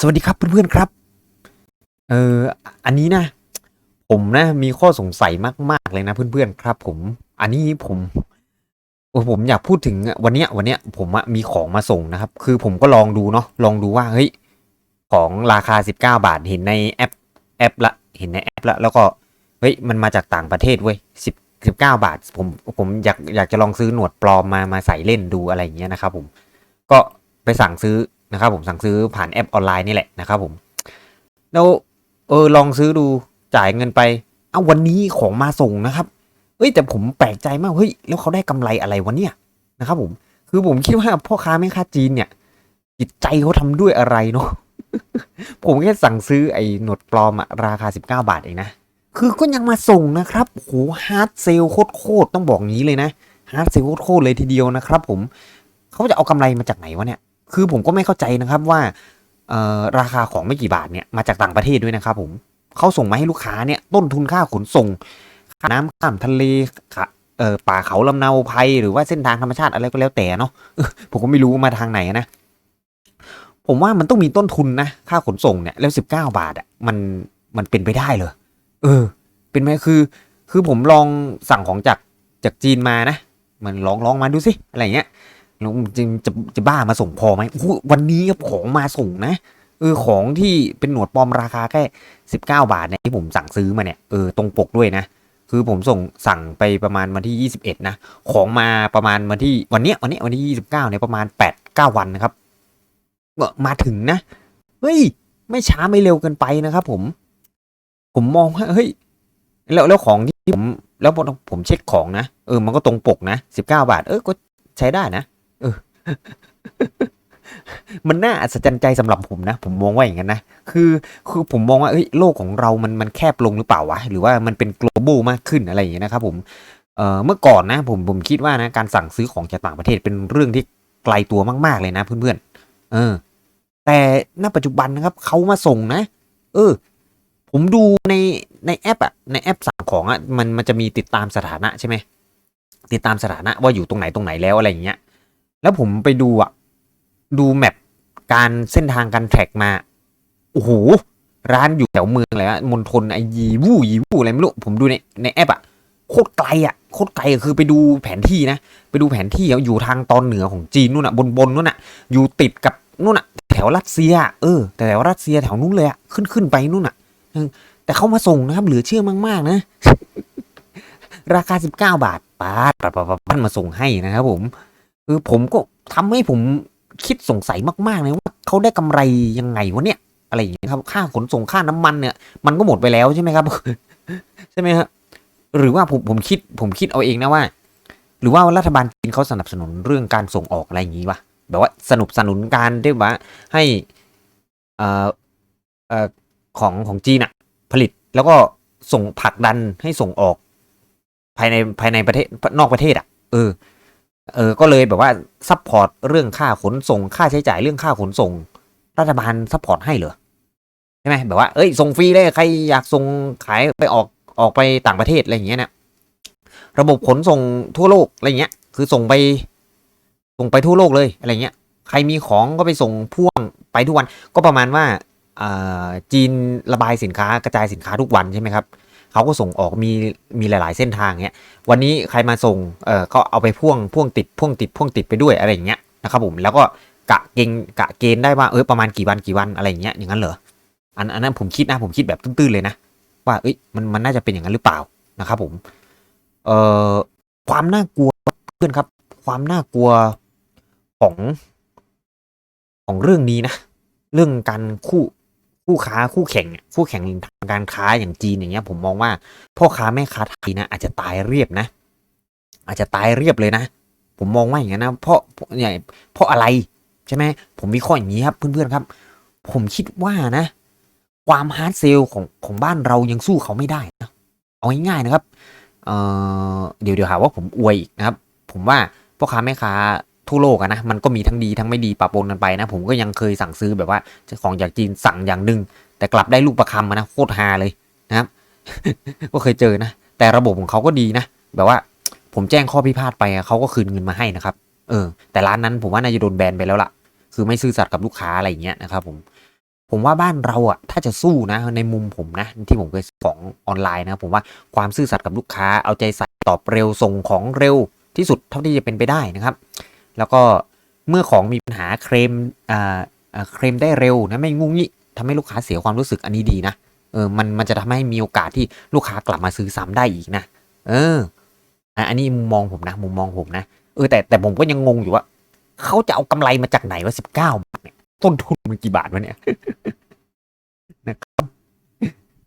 สวัสดีครับเพื่อนๆครับ เอออันนี้นะ ผมนะ มีข้อสงสัยมากๆเลยนะเพื่อนๆครับ ผม อันนี้ผมโอ้ผมอยากพูดถึงวันเนี้ยวันเนี้ยผมมีของมาส่งนะครับ คือผมก็ลองดูเนาะลองดูว่าเฮ้ยของราคา 19 บาทเห็นในแอปแอปละเห็นในแอปละแล้วก็เฮ้ยมันมาจากต่างประเทศเว้ยสิบสิบเก้าบาท ผมผมอยากอยากจะลองซื้อหนวดปลอมมามาใส่เล่นดูอะไรอย่างเงี้ยนะครับผมก็ไปสั่งซื้อ นะครับผมสั่งซื้อผ่านแอปออนไลน์นี่แหละนะครับผมแล้วเออลองซื้อดูจ่ายเงินไป เอาวันนี้ของมาส่งนะครับเอ้ยแต่ผมแปลกใจมากเฮ้ยแล้วเขาได้กำไรอะไรวะเนี่ยนะครับผมคือผมคิดว่าพ่อค้าแม่ค้าจีนเนี่ยจิตใจเขาทำด้วยอะไรเนาะผมแค่สั่งซื้อไอ้หนวดปลอมอะราคา 19 บาทเองนะ คือก็ยังมาส่งนะครับโหฮาร์ดเซลโคตรๆต้องบอกงี้เลยนะฮาร์ดเซลโคตรๆเลยทีเดียวนะครับผมเขาจะเอากำไรมาจากไหนวะเนี่ย คือผมก็ไม่เข้าใจนะครับว่าราคาของไม่กี่บาทเนี่ยมาจากต่างประเทศด้วยนะครับผมเขาส่งมาให้ลูกค้าเนี่ยต้นทุนค่าขนส่งค่าน้ำข้ามทะเลค่ะเออป่าเขาลำเนาภัยหรือว่าเส้นทางธรรมชาติอะไรก็แล้วแต่เนาะผมก็ไม่รู้มาทางไหนนะ ผมว่ามันต้องมีต้นทุนนะ ค่าขนส่งเนี่ยแล้วสิบเก้าบาทอะมันมันเป็นไปได้เหรอเออ เป็นไหมคือ คือผมลองสั่งของจากจากจีนมานะ มันลองลองมาดูสิอะไรเงี้ย แล้วจริงจะจะบ้ามาส่งพอไหมวันนี้ครับของมาส่งนะเออของที่เป็นหนวดปลอมราคาแค่สิบเก้าบาทเนี่ยที่ผมสั่งซื้อมาเนี่ยเออตรงปกด้วยนะ คือผมส่งสั่งไปประมาณวันที่ยี่สิบเอ็ดนะ ของมาประมาณวันที่วันเนี้ยวันเนี้ยวันที่ยี่สิบเก้าเนี่ยประมาณแปดเก้าวันนะครับก็มาถึงนะเฮ้ยไม่ช้าไม่เร็วเกินไปนะครับ ผม ผมมองว่าเฮ้ยแล้วแล้วของที่ผมแล้วผมเช็คของนะเออมันก็ตรงปกนะสิบเก้าบาท เออก็ใช้ได้นะ มันน่าอัศจรรย์ใจสำหรับผมนะ ผมมองว่าอย่างนั้นนะ คือคือผมมองว่าเอ้ยโลกของเรามันมันแคบลงหรือเปล่าวะหรือว่ามันเป็น global มากขึ้นอะไรอย่างเงี้ยนะครับผมเอ่อเมื่อก่อนนะ ผมผมคิดว่านะการสั่งซื้อของจากต่างประเทศเป็นเรื่องที่ไกลตัวมากๆเลยนะ เพื่อนๆเออ แต่ณปัจจุบันนะครับเขามาส่งนะ เออ ผมดูในในแอปอะในแอปสั่งของอะมันมันจะมีติดตามสถานะใช่ไหมติดตามสถานะว่าอยู่ตรงไหนตรงไหนแล้วอะไรอย่างเงี้ย แล้วผมไปดูอะดูแมปการเส้นทางการแทร็กมา โอ้โห ร้านอยู่แถวเมืองเลยอะมณฑลไอยีวู้ยีวู้อะไรไม่รู้ ผมดูในในแอปอะโคตรไกลอะโคตรไกลอะคือไปดูแผนที่นะ ไปดูแผนที่อยู่ทางตอนเหนือของจีนนู่นอะบนบนนู่นอะอยู่ติดกับนู่นอะแถวรัสเซีย เออ แต่แถวรัสเซียแถวนู้นเลยอะขึ้นขึ้นไปนู่นอะแต่เขามาส่งนะครับเหลือเชื่อมากๆ นะ ราคา 19 บาทปาดปาดปาดปาดปาดมาส่งให้นะครับผม เออผมก็ทำให้ผมคิดสงสัยมากๆเลยว่าเขาได้กำไรยังไงวะเนี่ยอะไรอย่างเงี้ยครับค่าขนส่งค่าน้ำมันเนี่ย มันก็หมดไปแล้วใช่ไหมครับ ใช่ไหมครับหรือว่าผมผมคิดผมคิดเอาเองนะว่า หรือว่ารัฐบาลจีนเขาสนับสนุนเรื่องการส่งออกอะไรอย่างงี้วะแบบว่าสนับสนุนการที่ว่าให้อ่อเอ่อของของจีนอะผลิตแล้วก็ส่งผลักดันให้ส่งออก ภายในภายในประเทศนอกประเทศอะเออ เออก็เลยแบบว่าซัพพอร์ตเรื่องค่าขนส่ง ค่าใช้จ่ายเรื่องค่าขนส่ง รัฐบาลซัพพอร์ตให้เหรอใช่ไหมแบบว่าเอ้ยส่งฟรีเลยใครอยากส่งขายไปออกออกไปต่างประเทศอะไรอย่างเงี้ยเนี่ยระบบขนส่งทั่วโลกอะไรเงี้ย คือส่งไป ส่งไปทั่วโลกเลยอะไรเงี้ย ใครมีของก็ไปส่งพ่วงไปทุกวัน ก็ประมาณว่าอ่าจีนระบายสินค้ากระจายสินค้าทุกวันใช่ไหมครับ เขาก็ส่งออกมีมีหลาย ๆ เส้นทางเงี้ยวันนี้ใครมาส่งเออก็เอาไปพ่วงพ่วงติดพ่วงติดพ่วงติดไปด้วยอะไรอย่างเงี้ยนะครับผมแล้วก็กะเกณฑ์กะเกณฑ์ได้ว่าเออประมาณกี่วันกี่วันอะไรอย่างเงี้ยอย่างนั้นเหรออันอันนั้นผมคิดนะผมคิดแบบตื้นๆเลยนะ ว่าเอ้ยมันมันน่าจะเป็นอย่างนั้นหรือเปล่านะครับผมเอ่อความน่ากลัวเพื่อนครับ ความน่ากลัวของของเรื่องนี้นะ เรื่องการคู่ คู่ค้าคู่แข่งคู่แข่งทางการค้าอย่างจีนอย่างเงี้ยผมมองว่าพ่อค้าแม่ค้าไทยนะอาจจะตายเรียบนะ อาจจะตายเรียบเลยนะ ผมมองว่าอย่างนั้นนะเพราะเนี่ยเพราะอะไรใช่ไหมผมมีข้ออย่างนี้ครับเพื่อนๆครับ ผมคิดว่านะ ความฮาร์ดเซลของของบ้านเรายังสู้เขาไม่ได้นะเอาง่ายๆนะครับเอ่อเดี๋ยวเดี๋ยวหาว่าผมอวยอีกนะครับ ผมว่าพ่อค้าแม่ค้า ทั่วโลกอะนะมันก็มีทั้งดีทั้งไม่ดีปะปนกันไปนะ ผมก็ยังเคยสั่งซื้อแบบว่าของจากจีนสั่งอย่างหนึ่งแต่กลับได้ลูกประคำมานะโคตรฮาเลยนะครับ ก็เคยเจอนะ แต่ระบบของเขาก็ดีนะ แบบว่าผมแจ้งข้อพิพาทไปเขาก็คืนเงินมาให้นะครับ เออ แต่ร้านนั้นผมว่าน่าจะโดนแบนไปแล้วล่ะ คือไม่ซื่อสัตย์กับลูกค้าอะไรอย่างเงี้ยนะครับผม ผมว่าบ้านเราอะ ถ้าจะสู้นะ ในมุมผมนะ ที่ผมเคยซื้อของออนไลน์นะผมว่าความซื่อสัตย์กับลูกค้าเอาใจใส่ตอบเร็วส่งของเร็วที่สุดเท่าที่จะเป็นไปได้นะครับ แล้วก็เมื่อของมีปัญหาเคลมอ่าเคลมได้เร็วนะไม่งุ้งงี้ทำให้ลูกค้าเสียความรู้สึกอันนี้ดีนะเออมันมันจะทำให้มีโอกาสที่ลูกค้ากลับมาซื้อซ้ำได้อีกนะ เอออันนี้มุมมองผมนะมุมมองผมนะเออแต่แต่ผมก็ยังงงอยู่ว่าเขาจะเอากำไรมาจากไหนว่าสิบเก้าบาทเนี่ยต้นทุนมันกี่บาทวะเนี่ย